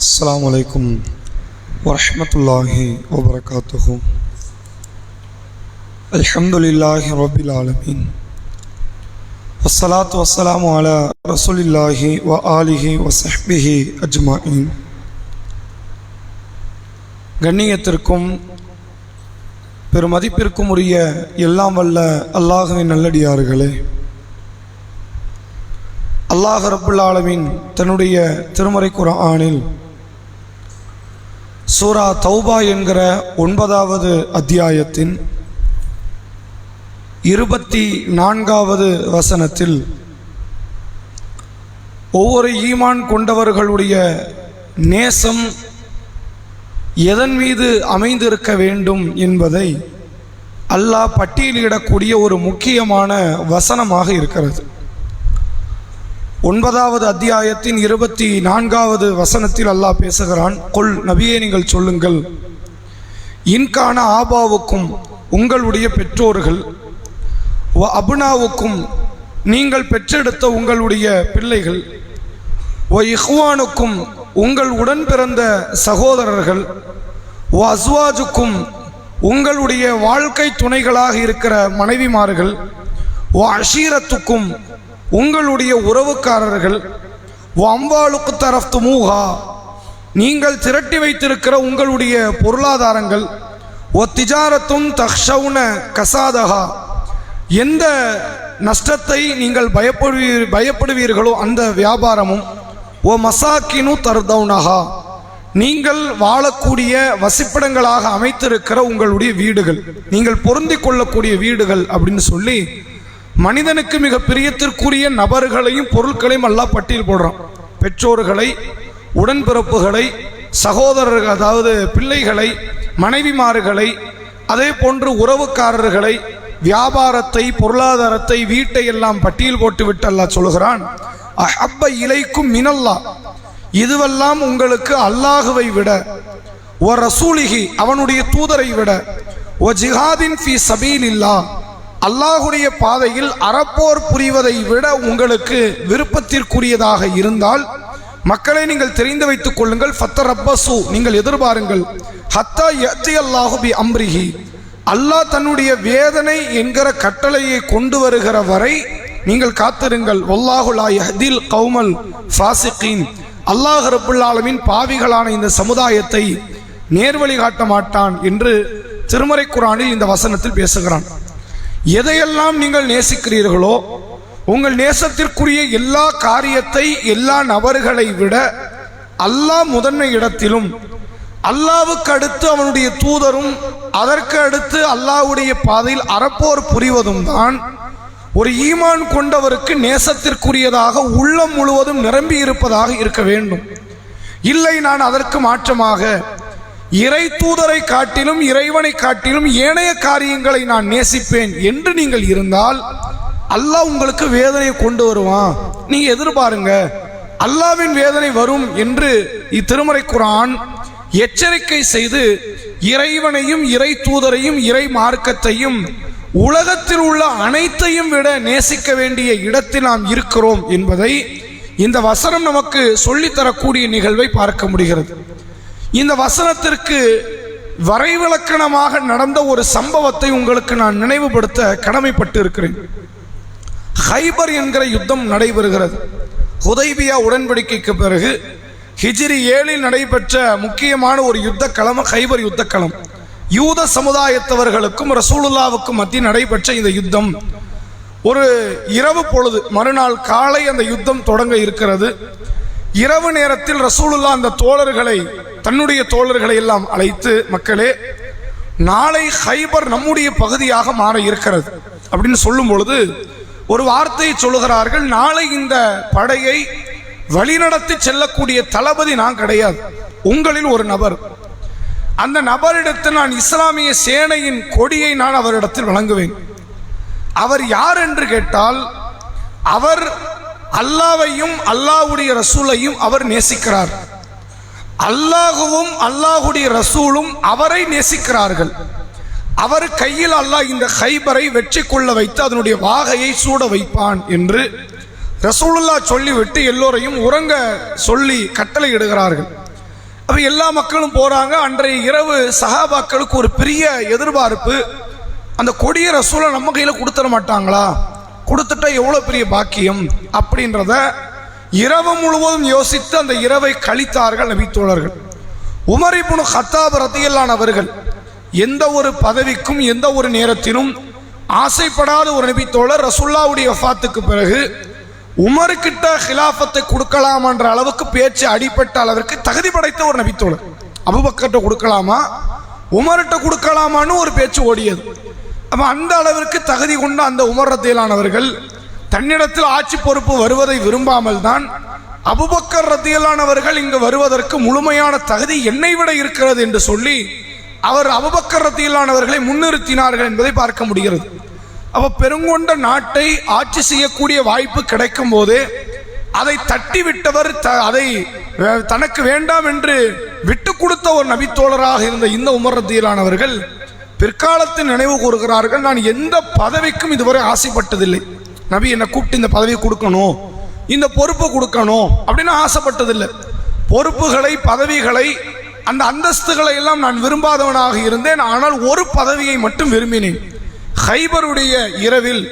அஸ்லாம் வலைக்கும் வரமத்துல்லாஹி வபரகாத்துஹு அல்ஹம்துலில்லாஹி ரபில் ஆலமீன் வசலாத் வசலாம் அல ரசூலில்லாஹி வ ஆலிஹி வசஹ்பிஹி அஜ்மாயின் கண்ணியத்திற்கும் பெருமதிப்பிற்கும் உரிய எல்லாம் வல்ல அல்லாஹுவின் நல்லடியார்களே. அல்லாஹ் ரபுல்லாலமின் தன்னுடைய திருமறை குரானில் ஆணில் சூரா தௌபா என்கிற ஒன்பதாவது அத்தியாயத்தின் இருபத்தி நான்காவது வசனத்தில் ஒவ்வொரு ஈமான் கொண்டவர்களுடைய நேசம் எதன் மீது அமைந்திருக்க வேண்டும் என்பதை அல்லாஹ் பட்டியலிடக்கூடிய ஒரு முக்கியமான வசனமாக இருக்கிறது. ஒன்பதாவது அத்தியாயத்தின் இருபத்தி நான்காவது வசனத்தில் அல்லாஹ் பேசுகிறான் கொல் நபியே நீங்கள் சொல்லுங்கள். இன்கான ஆபாவுக்கும் உங்களுடைய பெற்றோர்கள் வ அபுனாவுக்கும் நீங்கள் பெற்றெடுத்த உங்களுடைய பிள்ளைகள் ஓ இஹ்வானுக்கும் உங்கள் உடன் பிறந்த சகோதரர்கள் ஓ அஸ்வாஜுக்கும் உங்களுடைய வாழ்க்கை துணைகளாக இருக்கிற மனைவிமார்கள் ஓ அஷீரத்துக்கும் உங்களுடைய உறவுக்காரர்கள் வ அம்பாளுக்கு தரஃப்து நீங்கள் திரட்டி வைத்திருக்கிற உங்களுடைய பொருளாதாரங்கள் ஒ திஜாரத்தும் தக்ஷவுன கசாதகா எந்த நஷ்டத்தை நீங்கள் பயப்படுவீர் பயப்படுவீர்களோ அந்த வியாபாரமும் ஓ மசாக்கினு தர்தவுனஹா நீங்கள் வாழக்கூடிய வசிப்பிடங்களாக அமைத்திருக்கிற உங்களுடைய வீடுகள் நீங்கள் பொருந்தி கொள்ளக்கூடிய வீடுகள் அப்படின்னு சொல்லி மனிதனுக்கு மிக பிரியத்திற்குரிய நபர்களையும் பொருட்களையும் எல்லாம் பட்டியல் போடுறான். பெற்றோர்களை உடன்பிறப்புகளை சகோதரர்கள் அதாவது பிள்ளைகளை மனைவிமார்களை அதே போன்று உறவுக்காரர்களை வியாபாரத்தை பொருளாதாரத்தை வீட்டை எல்லாம் பட்டியல் போட்டு விட்டு அல்லாஹ் சொல்கிறான் அப்ப இலைக்கும் மினல்லா இதுவெல்லாம் உங்களுக்கு அல்லாஹுவை விட ஓ ரசூலிகி அவனுடைய தூதரை விட ஓ ஜிஹாதின் ஃபி சபீல் இல்லா அல்லாஹுடைய பாதையில் அறப்போர் புரிவதை விட உங்களுக்கு விருப்பத்திற்குரியதாக இருந்தால் மக்களை நீங்கள் தெரிந்து வைத்துக் கொள்ளுங்கள். ஃபத்தர் ரப்பசு நீங்கள் எதிர்பாருங்கள். ஹத்தா யத்தி அல்லாஹு பி அம்ரிஹி. அல்லாஹ் தன்னுடைய வேதனை என்கிற கட்டளையை கொண்டு வருகிற வரை நீங்கள் காத்திருங்கள். ஒல்லாஹுலா யஹதில் கௌமல் ஃபாசிகீன். அல்லாஹ் ரபுல்லாலமின் பாவிகளான இந்த சமுதாயத்தை நேர்வழி காட்ட மாட்டான் என்று திருமறை குரானில் இந்த வசனத்தில் பேசுகிறான். எதையெல்லாம் நீங்கள் நேசிக்கிறீர்களோ உங்கள் நேசத்திற்குரிய எல்லா காரியத்தை எல்லா நபர்களை விட அல்லாஹ் முதன்மை இடத்திலும் அல்லாவுக்கு அடுத்து அவனுடைய தூதரும் அதற்கு அடுத்து அல்லாவுடைய பாதையில் அறப்போர் புரிவதும் தான் ஒரு ஈமான் கொண்டவருக்கு நேசத்திற்குரியதாக உள்ளம் முழுவதும் நிரம்பி இருப்பதாக இருக்க வேண்டும். இல்லை நான் அதற்கு மாற்றமாக இறை தூதரை காட்டிலும் இறைவனை காட்டிலும் ஏனைய காரியங்களை நான் நேசிப்பேன் என்று நீங்கள் இருந்தால் அல்லாஹ் உங்களுக்கு வேதனையை கொண்டு வருவான். நீங்க எதிர்பாருங்க அல்லாவின் வேதனை வரும் என்று இத்திருமறை குரான் எச்சரிக்கை செய்து இறைவனையும் இறை தூதரையும் இறை மார்க்கத்தையும் உலகத்தில் உள்ள அனைத்தையும் விட நேசிக்க வேண்டிய இடத்தில் நாம் இருக்கிறோம் என்பதை இந்த வசனம் நமக்கு சொல்லித்தரக்கூடிய நிகழ்வை பார்க்க முடிகிறது. இந்த வசனத்திற்கு வரைவிலக்கணமாக நடந்த ஒரு சம்பவத்தை உங்களுக்கு நான் நினைவுபடுத்த கடமைப்பட்டு இருக்கிறேன் ஹைபர் என்கிற யுத்தம் நடைபெறுகிறது. ஹுதைபியா உடன்படிக்கைக்கு பிறகு ஹிஜ்ரி ஏழில் நடைபெற்ற முக்கியமான ஒரு யுத்த களம் ஹைபர் யுத்த களம். யூத சமுதாயத்தவர்களுக்கும் ரசூலுல்லாவுக்கும் மத்தியில் நடைபெற்ற இந்த யுத்தம். ஒரு இரவு பொழுது மறுநாள் காலை அந்த யுத்தம் தொடங்க இருக்கிறது. இரவு நேரத்தில் ரசூலுல்லா அந்த தோழர்களை தன்னுடைய தோழர்களை எல்லாம் அழைத்து மக்களே நாளை ஹைபர் நம்முடைய பகுதியாக மாற இருக்கிறது. அப்படின்னு சொல்லும் பொழுது ஒரு வார்த்தையை சொல்லுகிறார்கள் நாளை இந்த படையை வழிநடத்தி செல்லக்கூடிய தளபதி நான் கிடையாது. உங்களில் ஒரு நபர். அந்த நபரிடத்தில் நான் இஸ்லாமிய சேனையின் கொடியை நான் அவரிடத்தில் வழங்குவேன். அவர் யார் என்று கேட்டால் அவர் அல்லாவையும் அல்லாஹுடைய ரசூலையும் அவர் நேசிக்கிறார். அல்லாஹுவும் அல்லாஹுடைய ரசூலும் அவரை நேசிக்கிறார்கள். அவர் கையில் அல்லாஹ் இந்த ஹைபரை வெற்றி கொள்ள வைத்து அதனுடைய வாகையை சூட வைப்பான் என்று ரசூலுல்லா சொல்லிவிட்டு எல்லோரையும் உறங்க சொல்லி கட்டளை இடுகிறார்கள். அப்போ எல்லா மக்களும் போகிறாங்க அன்றைய இரவு சஹாபாக்களுக்கு ஒரு பெரிய எதிர்பார்ப்பு அந்த கொடிய ரசூலை நம்ம கையில் கொடுத்துட மாட்டாங்களா? கொடுத்துட்டா எவ்வளோ பெரிய பாக்கியம்? அப்படின்றத இரவு முழுவதும் யோசித்து அந்த இரவை கழித்தார்கள் நபித்தோழர்கள் உமர் ஹத்தாப் ரத்தியல்லான் அவர்கள் எந்த ஒரு பதவிக்கும் எந்த ஒரு நேரத்திலும் ஆசைப்படாத ஒரு நபித்தோழர் ரசுல்லாவுடைய வஃத்துக்கு பிறகு உமருக்கிட்ட ஹிலாஃபத்தை கொடுக்கலாமான்ற அளவுக்கு பேச்சு அடிப்பட்ட அளவிற்கு தகுதி படைத்த ஒரு நபித்தோழர் அபுபக்கர்கிட்ட கொடுக்கலாமா? உமர்கிட்ட கொடுக்கலாமான்னு ஒரு பேச்சு ஓடியது. அப்போ அந்த அளவிற்கு தகுதி கொண்ட அந்த உமர் ரத்தியலானவர்கள் தன்னிடத்தில் ஆட்சி பொறுப்பு வருவதை விரும்பாமல் தான் அபுபக்கர் ரத்தியலானவர்கள் இங்கு வருவதற்கு முழுமையான தகுதி என்னை விட இருக்கிறது என்று சொல்லி அவர் அபுபக்கர் ரத்தியலானவர்களை முன்னிறுத்தினார்கள் என்பதை பார்க்க முடிகிறது. அப்போ பெருங்கொண்ட நாட்டை ஆட்சி செய்யக்கூடிய வாய்ப்பு கிடைக்கும் போது அதை தட்டிவிட்டவர் த- அதை தனக்கு வேண்டாம் என்று விட்டு கொடுத்த ஒரு நபித்தோழராக இருந்த இந்த உமர் ரத்தியலானவர்கள் பிற்காலத்தில் நினைவு கூறுகிறார்கள் நான் எந்த பதவிக்கும் இதுவரை ஆசைப்பட்டதில்லை. நபி என்னை கூப்பிட்டு இந்த பதவி கொடுக்கணும் இந்த பொறுப்பு கொடுக்கணும் அப்படின்னு ஆசைப்பட்டதில்லை. பொறுப்புகளை பதவிகளை அந்த அந்தஸ்துகளை எல்லாம் நான் விரும்பாதவனாக இருந்தேன் ஆனால் ஒரு பதவியை மட்டும் விரும்பினேன். ஹைபருடைய இரவில்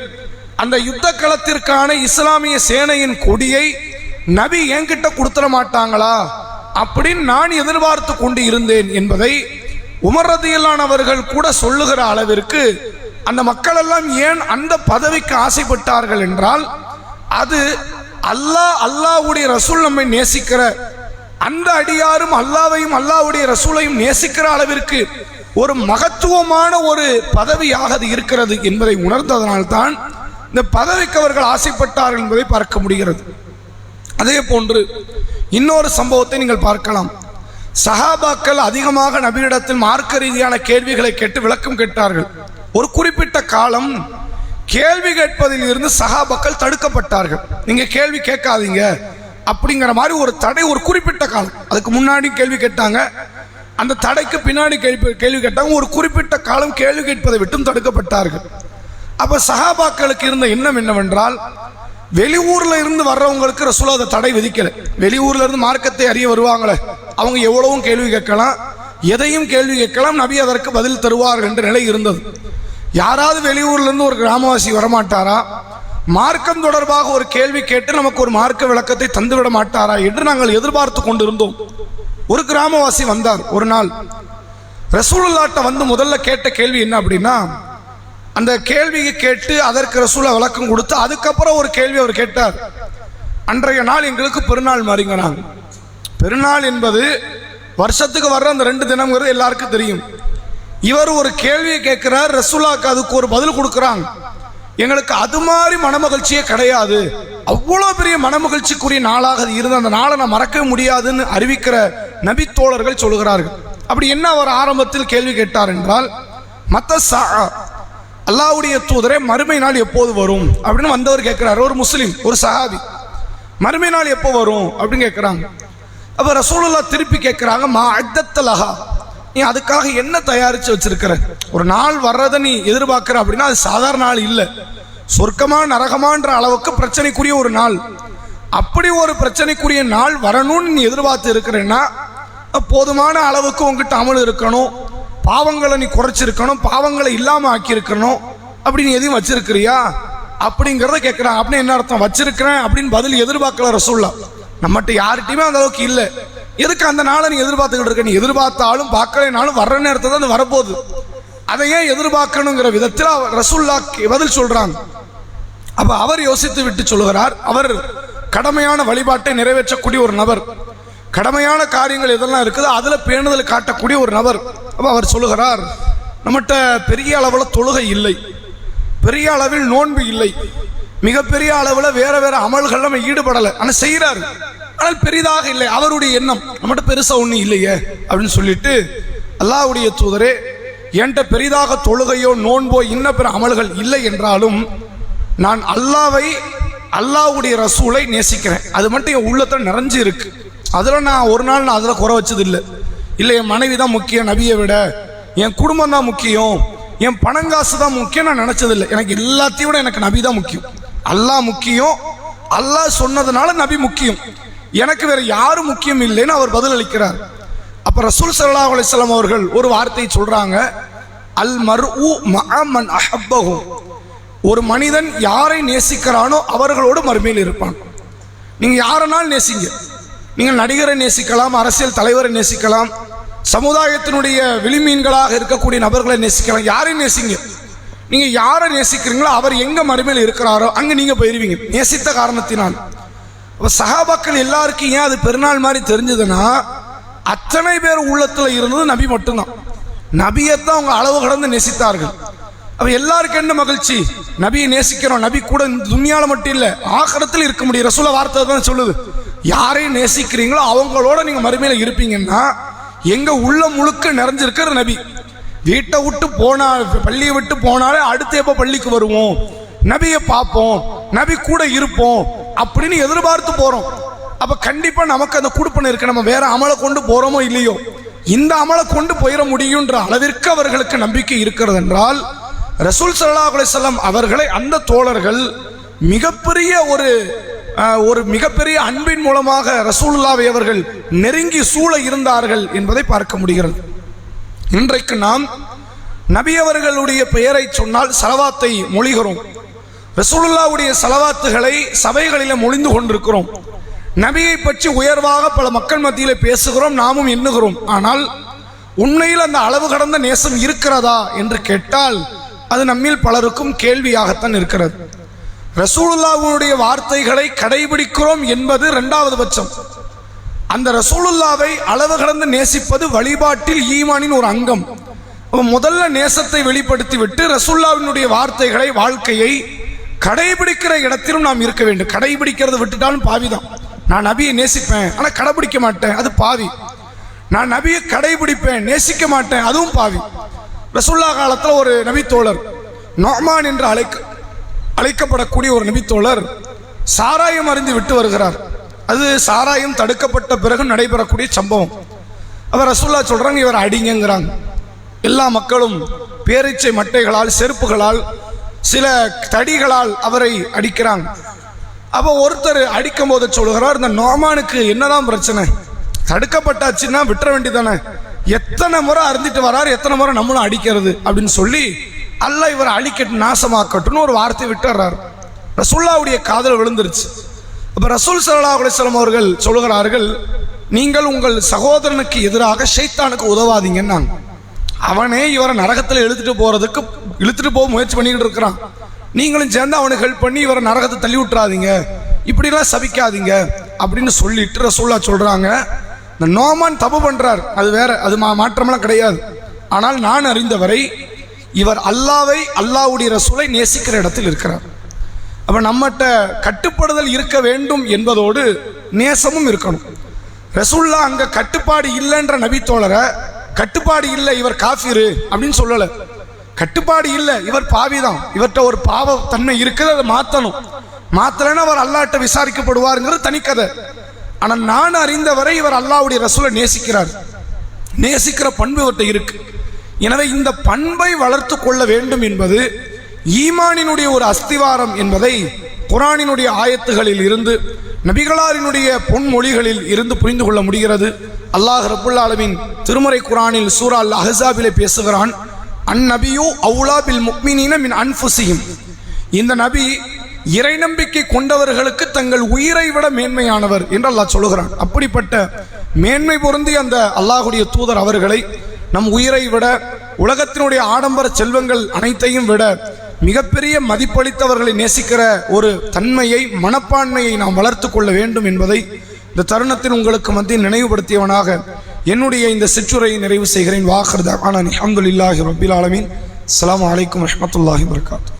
அந்த யுத்த களத்திற்கான இஸ்லாமிய சேனையின் கொடியை நபி என்கிட்ட கொடுத்துட மாட்டாங்களா அப்படின்னு நான் எதிர்பார்த்து கொண்டு இருந்தேன் என்பதை உமரதியிலானவர்கள் கூட சொல்லுகிற அளவிற்கு அந்த மக்கள் எல்லாம் ஏன் அந்த பதவிக்கு ஆசைப்பட்டார்கள் என்றால் அது அல்லாஹ் அல்லாஹ்வுடைய ரசூல் நம்மை நேசிக்கிற அந்த அடியாரும் அல்லாவையும் அல்லாஹ்வுடைய ரசூலையும் நேசிக்கிற அளவிற்கு ஒரு மகத்துவமான ஒரு பதவியாக அது இருக்கிறது என்பதை உணர்ந்ததனால்தான் இந்த பதவிக்கு அவர்கள் ஆசைப்பட்டார்கள் என்பதை பார்க்க முடிகிறது. அதே போன்று இன்னொரு சம்பவத்தை நீங்கள் பார்க்கலாம். சஹாபாக்கள் அதிகமாக நபியிடத்தில் மார்க்க ரீதியான கேள்விகளை கேட்டு விளக்கம் கேட்டார்கள். ஒரு குறிப்பிட்ட காலம் கேள்வி கேட்பதில் இருந்து சஹாபாக்கள் தடுக்கப்பட்டார்கள். நீங்க கேள்வி கேட்காதீங்க. அப்படிங்கிற மாதிரி ஒரு தடை ஒரு குறிப்பிட்ட காலம். அதுக்கு முன்னாடி கேள்வி கேட்டாங்க. அந்த தடைக்கு பின்னாடி கேள்வி கேள்வி கேட்டாங்க ஒரு குறிப்பிட்ட காலம் கேள்வி கேட்பதை விட்டும் தடுக்கப்பட்டார்கள். அப்ப சஹாபாக்களுக்கு இருந்த எண்ணம் என்னவென்றால் வெளியூர்ல இருந்து வர்றவங்களுக்கு ரசூலா அதை தடை விதிக்கல. வெளியூர்ல இருந்து மார்க்கத்தை அறிய வருவாங்களே அவங்க எவ்வளவும் கேள்வி கேட்கலாம்? எதையும் கேள்வி கேட்கலாம் நபி அதற்கு பதில் தருவார் என்ற நிலை இருந்தது. யாராவது வெளியூர்ல இருந்து ஒரு கிராமவாசி வரமாட்டாரா? மார்க்கம் தொடர்பாக ஒரு கேள்வி கேட்டு நமக்கு ஒரு மார்க்க விளக்கத்தை தந்துவிட மாட்டாரா என்று நாங்கள் எதிர்பார்த்து கொண்டிருந்தோம். ஒரு கிராமவாசி வந்தார் ஒரு நாள். ரசூலுல்லாட்ட வந்து முதல்ல கேட்ட கேள்வி என்ன அப்படின்னா அந்த கேள்வியை கேட்டு அதற்கு ரசூலா விளக்கம் கொடுத்து அதுக்கப்புறம் ஒரு கேள்வி அவர் கேட்டார். அன்றைய நாள் எங்களுக்கு பெருநாள் மாதிரிங்க நாங்கள் பெருநாள் என்பது வருஷத்துக்கு வர்ற அந்த ரெண்டு தினம்ங்கிறது எல்லாருக்கும் தெரியும். இவர் ஒரு கேள்வியை கேட்கிறார் ரசூலாக்கு அதுக்கு ஒரு பதில் கொடுக்குறாங்க. எங்களுக்கு அது மாதிரி மனமகிழ்ச்சியே கிடையாது. அவ்வளோ பெரிய மனமகிழ்ச்சிக்குரிய நாளாக அது இருந்த அந்த நாளை நான் மறக்கவே முடியாதுன்னு அறிவிக்கிற நபித்தோழர்கள் சொல்கிறார்கள் அப்படி என்ன அவர் ஆரம்பத்தில் கேள்வி கேட்டார் என்றால் மத்த சா அல்லாவுடைய தூதரே மறுமை நாள் எப்போது வரும்? அப்படின்னு வந்தவர் கேட்கிறார். ஒரு முஸ்லீம் ஒரு சஹாபி. மறுமை நாள் எப்போ வரும்? அப்படின்னு கேட்குறாங்க. அப்போ ரசூலுல்லா திருப்பி கேட்குறாங்க மா அத்தத்தலஹா நீ அதுக்காக என்ன தயாரித்து வச்சிருக்கிற? ஒரு நாள் வர்றதை நீ எதிர்பார்க்குற அப்படின்னா அது சாதாரண நாள் இல்லை. சொர்க்கமா நரகமான்ற அளவுக்கு பிரச்சனைக்குரிய ஒரு நாள். அப்படி ஒரு பிரச்சனைக்குரிய நாள் வரணும்னு நீ எதிர்பார்த்து இருக்கிறேன்னா போதுமான அளவுக்கு உங்ககிட்ட அமல் இருக்கணும். பாவங்களை நீ குறைச்சிருக்கணும் பாவங்களை இல்லாம ஆக்கியிருக்கணும் அப்படி நீ எதையும் வச்சிருக்கிறியா? அப்படிங்கிறத கேட்குறான் அப்படின்னு என்ன அர்த்தம்? வச்சிருக்கிறேன் அப்படின்னு பதில் எதிர்பார்க்கல ரசூல்லா நம்மகிட்ட யார்கிட்டயுமே அந்த அளவுக்கு இல்லை. எதுக்கு அந்த நாளை நீ எதிர்பார்த்துக்கிட்டு இருக்க? நீ எதிர்பார்த்தாலும் பார்க்கலைனாலும் வர்ற நேரத்தை தான் அது வரப்போகுது. அதை ஏன் எதிர்பார்க்கணுங்கிற விதத்தில் ரசூல்லா பதில் சொல்றாங்க. அப்ப அவர் யோசித்து விட்டு சொல்கிறார் அவர் கடமையான வழிபாட்டை நிறைவேற்றக்கூடிய ஒரு நபர். கடமையான காரியங்கள் எதெல்லாம் இருக்குதோ அதில் பேணுதல் காட்டக்கூடிய ஒரு நபர். அப்போ அவர் சொல்லுகிறார் நம்மகிட்ட பெரிய அளவில் தொழுகை இல்லை. பெரிய அளவில் நோன்பு இல்லை. மிகப்பெரிய அளவில் வேற வேற அமல்கள் நம்ம ஈடுபடலை. ஆனால் செய்கிறாரு ஆனால் பெரிதாக இல்லை. அவருடைய எண்ணம் நம்மகிட்ட பெருசாக ஒன்றும் இல்லையே அப்படின்னு சொல்லிட்டு அல்லாஹ்வுடைய தூதரே என்கிட்ட பெரிதாக தொழுகையோ நோன்போ இன்ன பிற அமல்கள் இல்லை என்றாலும் நான் அல்லாவை அல்லாவுடைய ரசூலை நேசிக்கிறேன். அது மட்டும் என் உள்ளத்தில் நிறைஞ்சு இருக்கு அதில் நான் ஒரு நாள் நான் அதில் குறை வச்சது இல்லை இல்லை என் மனைவி தான் முக்கியம் நபியை விட. என் குடும்பம் தான் முக்கியம். என் பணங்காசு தான் முக்கியம் நான் நினைச்சதில்லை. எனக்கு எல்லாத்தையும் விட எனக்கு நபி தான் முக்கியம். அல்லாஹ் முக்கியம். அல்லாஹ் சொன்னதுனால நபி முக்கியம். எனக்கு வேற யாரும் முக்கியம் இல்லைன்னு அவர் பதில் அளிக்கிறார். அப்போ ரசூல் சல்லா அலிஸ்லாம் அவர்கள் ஒரு வார்த்தை சொல்கிறாங்க அல் மர்உ மஅமன் அஹப்பஹு. ஒரு மனிதன் யாரை நேசிக்கிறானோ அவர்களோடு மறுமையில் இருப்பான். நீங்கள் யாரனால் நேசிங்க. நீங்கள் நடிகரை நேசிக்கலாம் அரசியல் தலைவரை நேசிக்கலாம் சமுதாயத்தினுடைய விளிமீன்களாக இருக்கக்கூடிய நபர்களை நேசிக்கலாம். யாரையும் நேசிங்க? நீங்கள் யாரை நேசிக்கிறீங்களோ அவர் எங்கே மறுமையில் இருக்கிறாரோ அங்கே நீங்கள் போயிடுவீங்க நேசித்த காரணத்தினால். அப்போ சகாபாக்கள் எல்லாருக்கும் ஏன் அது பெருநாள் மாதிரி தெரிஞ்சதுன்னா அத்தனை பேர் உள்ளத்தில் இருந்தது நபி மட்டும்தான். நபியைத்தான் அவங்க அளவு கடந்து நேசித்தார்கள். அப்போ எல்லாருக்கும் என்ன மகிழ்ச்சி? நபியை நேசிக்கிறோம் நபி கூட இந்த மட்டும் இல்லை ஆகரத்தில் இருக்க முடியும். ரசூல வார்த்தை தான் சொல்லுது. யாரையும் நேசிக்கிறீங்களோ அவங்களோட நீங்க மறுமையில இருப்பீங்கன்னா எங்க உள்ள முழுக்க நிறைஞ்சிருக்கிற நபி. வீட்டை விட்டு போனா பள்ளியை விட்டு போனாலே அடுத்து எப்ப பள்ளிக்கு வருவோம்? நபியை பார்ப்போம் நபி கூட இருப்போம் அப்படின்னு எதிர்பார்த்து போறோம். அப்ப கண்டிப்பா நமக்கு அந்த குடுப்பனை இருக்கு. நம்ம வேற அமலை கொண்டு போறோமோ இல்லையோ? இந்த அமலை கொண்டு போயிட முடியுன்ற அளவிற்கு அவர்களுக்கு நம்பிக்கை இருக்கிறது என்றால் ரசூல் சல்லா அலைஹி அவர்களை அந்த தோழர்கள் மிகப்பெரிய ஒரு ஒரு மிகப்பெரிய அன்பின் மூலமாக ரசூலுல்லாவை அவர்கள் நெருங்கி சூழ இருந்தார்கள் என்பதை பார்க்க முடிகிறது. இன்றைக்கு நாம் நபி அவர்களுடைய பெயரை சொன்னால் சலவாத்தை மொழிகிறோம். ரசூலுல்லாவுடைய சலவாத்துகளை சபைகளில் மொழிந்து கொண்டிருக்கிறோம். நபியை பற்றி உயர்வாக பல மக்கள் மத்தியில் பேசுகிறோம் நாமும் எண்ணுகிறோம். ஆனால் உண்மையில் அந்த அளவு கடந்த நேசம் இருக்கிறதா என்று கேட்டால் அது நம்மில் பலருக்கும் கேள்வியாகத்தான் இருக்கிறது. ரசூலுல்லாவுடைய வார்த்தைகளை கடைபிடிக்கிறோம் என்பது இரண்டாவது பட்சம். அந்த ரசூலுல்லாவை அளவு கடந்து நேசிப்பது வழிபாட்டில் ஈமானின் ஒரு அங்கம். முதல்ல நேசத்தை வெளிப்படுத்தி விட்டு ரசூல்லாவினுடைய வார்த்தைகளை வாழ்க்கையை கடைபிடிக்கிற இடத்திலும் நாம் இருக்க வேண்டும். கடைபிடிக்கிறத விட்டுட்டாலும் பாவிதான். நான் நபியை நேசிப்பேன் ஆனால் கடைபிடிக்க மாட்டேன் அது பாவி. நான் நபியை கடைபிடிப்பேன் நேசிக்க மாட்டேன் அதுவும் பாவி. ரசுல்லா காலத்தில் ஒரு நபி தோழர் நொமான் என்று அழைக்க அழைக்கப்படக்கூடிய ஒரு நிபித்தோழர் சாராயம் அறிந்து விட்டு வருகிறார். அது சாராயம் தடுக்கப்பட்ட பிறகு நடைபெறக்கூடிய சம்பவம். அவர் ரசூல்லா சொல்றாங்க இவர் அடிங்கிறாங்க எல்லா மக்களும் பேரீச்சை மட்டைகளால் செருப்புகளால் சில தடிகளால் அவரை அடிக்கிறாங்க. அப்போ ஒருத்தர் அடிக்கும் போது சொல்கிறார் இந்த நோமானுக்கு என்னதான் பிரச்சனை? தடுக்கப்பட்டாச்சுன்னா விட்டுற வேண்டியதானே எத்தனை முறை அறிந்துட்டு வரார் எத்தனை முறை நம்மளும் அடிக்கிறது? அப்படின்னு சொல்லி அல்ல இவரை அழிக்கட்டும் நாசமாக்கட்டும்னு ஒரு வார்த்தை விட்டுறாரு. ரசுல்லாவுடைய காதல் விழுந்துருச்சு. அப்போ ரசூல் சல்லா அலிஸ்லாம் அவர்கள் சொல்லுகிறார்கள் நீங்கள் உங்கள் சகோதரனுக்கு எதிராக ஷைத்தானுக்கு உதவாதீங்கன்னாங்க. அவனே இவரை நரகத்தில் இழுத்துட்டு போகிறதுக்கு இழுத்துட்டு போக முயற்சி பண்ணிக்கிட்டு இருக்கிறான். நீங்களும் சேர்ந்து அவனுக்கு ஹெல்ப் பண்ணி இவரை நரகத்தை தள்ளி விட்டுறாதீங்க. இப்படிலாம் சபிக்காதீங்க. அப்படின்னு சொல்லிட்டு ரசூல்லா சொல்கிறாங்க இந்த நோமான் தப்பு பண்ணுறார் அது வேற அது மா மாற்றமெல்லாம் கிடையாது. ஆனால் நான் அறிந்தவரை இவர் அல்லாவை அல்லாவுடைய ரசூலை நேசிக்கிற இடத்தில் இருக்கிறார். அப்போ நம்மகிட்ட கட்டுப்படுதல் இருக்க வேண்டும் என்பதோடு நேசமும் இருக்கணும். ரசூல்லா அங்கே கட்டுப்பாடு இல்லைன்ற நபித்தோழரை கட்டுப்பாடு இல்லை இவர் காஃபிரு அப்படின்னு சொல்லலை. கட்டுப்பாடு இல்லை இவர் பாவிதான். இவர்கிட்ட ஒரு பாவ தன்மை இருக்குது அதை மாற்றணும் மாத்தலைன்னா அவர் அல்லாட்ட விசாரிக்கப்படுவாருங்கிறது தனிக்கதை ஆனால் நான் அறிந்தவரை இவர் அல்லாவுடைய ரசூலை நேசிக்கிறார். நேசிக்கிற பண்பு இவர்கிட்ட இருக்குது எனவே இந்த பண்பை வளர்த்து கொள்ள வேண்டும் என்பது ஈமானினுடைய ஒரு அஸ்திவாரம் என்பதை குரானினுடைய ஆயத்துகளில் இருந்து நபிகளாரினுடைய பொன்மொழிகளில் இருந்து புரிந்து கொள்ள முடிகிறது. அல்லாஹ் ரபுல்லாலமின் திருமறை குரானில் சூரா அல் அஹ்ஸாபிலே பேசுகிறான் அந்நபியோ அவுலா பில் முக்மினீன மின் அன்புசியும் இந்த நபி இறை நம்பிக்கை கொண்டவர்களுக்கு தங்கள் உயிரை விட மேன்மையானவர் என்று அல்லாஹ் சொல்லுகிறான். அப்படிப்பட்ட மேன்மை பொருந்திய அந்த அல்லாஹுடைய தூதர் அவர்களை நம் உயிரை விட உலகத்தினுடைய ஆடம்பர செல்வங்கள் அனைத்தையும் விட மிகப்பெரிய மதிப்பளித்தவர்களை நேசிக்கிற ஒரு தன்மையை மனப்பான்மையை நாம் வளர்த்து கொள்ள வேண்டும் என்பதை இந்த தருணத்தில் உங்களுக்கு மத்தியில் நினைவுபடுத்தியவனாக என்னுடைய இந்த சிற்றுரையை நிறைவு செய்கிறேன். வாஹர் தவானி அஹமதுல்லாஹி ரபில் ஆலமின். அலாம் வலைக்கம் வரமத்துல்லாஹி வரகாத்து